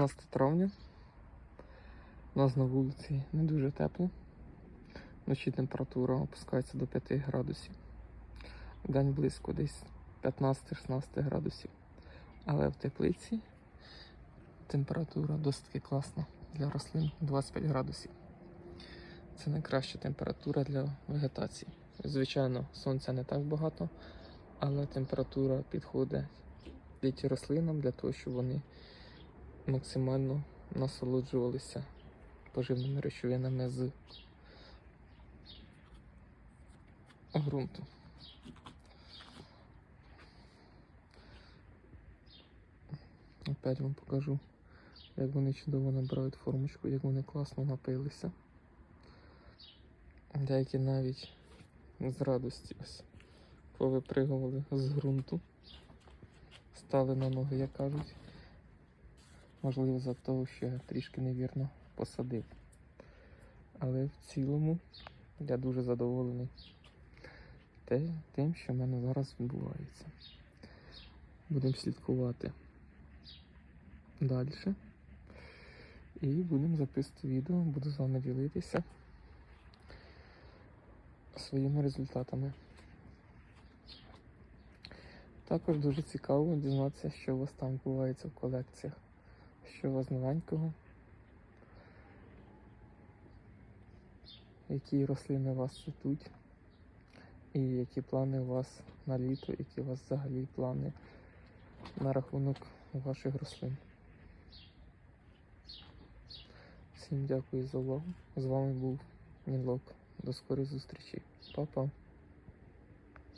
15 травня. У нас на вулиці не дуже тепло. Вночі температура опускається до 5 градусів. День близько десь 15-16 градусів. Але в теплиці температура досить таки класна для рослин 25 градусів. Це найкраща температура для вегетації. Звичайно, сонця не так багато, але температура підходить рослинам для того, щоб вони максимально насолоджувалися поживними речовинами з ґрунту. Опять вам покажу, як вони чудово набирають формочку, як вони класно напилися. Деякі навіть з радості ось повипригували з ґрунту, стали на ноги, як кажуть. Можливо, за того, що я трішки невірно посадив. Але в цілому я дуже задоволений тим, що в мене зараз відбувається. Будемо слідкувати далі. І будемо записувати відео, буду з вами ділитися своїми результатами. Також дуже цікаво дізнатися, що у вас там відбувається в колекціях, що у вас новенького, які рослини у вас цвітуть, і які плани у вас на літо, які у вас взагалі плани на рахунок ваших рослин. Всім дякую за увагу. З вами був Нілок. До скорої зустрічі. Па-па.